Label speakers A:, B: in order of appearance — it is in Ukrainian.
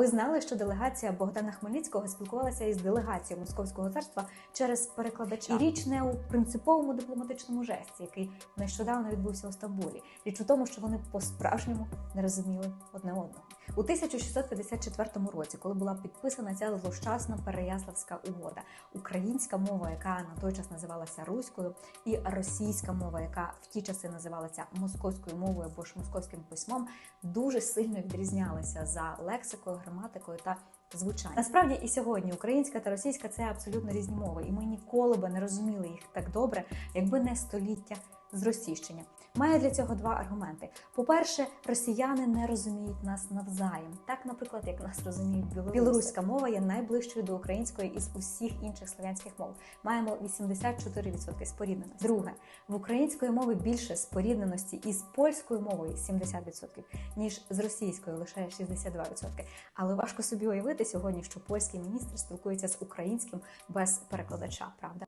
A: Ви знали, що делегація Богдана Хмельницького спілкувалася із делегацією Московського царства через перекладача. І річ не у принциповому дипломатичному жесті, який нещодавно відбувся у Стамбулі. Річ у тому, що вони по-справжньому не розуміли одне одного. У 1654 році, коли була підписана ця злощасна Переяславська угода, українська мова, яка на той час називалася руською, і російська мова, яка в ті часи називалася московською мовою або ж московським письмом, дуже сильно відрізнялися за лексикою, граматикою та звучанням. Насправді і сьогодні українська та російська це абсолютно різні мови, і ми ніколи би не розуміли їх так добре, якби не століття зросійщення. Маю для цього два аргументи. По-перше, росіяни не розуміють нас навзаєм, так, наприклад, як нас розуміють білоруси. Білоруська мова є найближчою до української із усіх інших слов'янських мов. Маємо 84% спорідненості. Друге, в української мови більше спорідненості із польською мовою 70%, ніж з російською лише 62%. Але важко собі уявити сьогодні, що польський міністр спілкується з українським без перекладача, правда?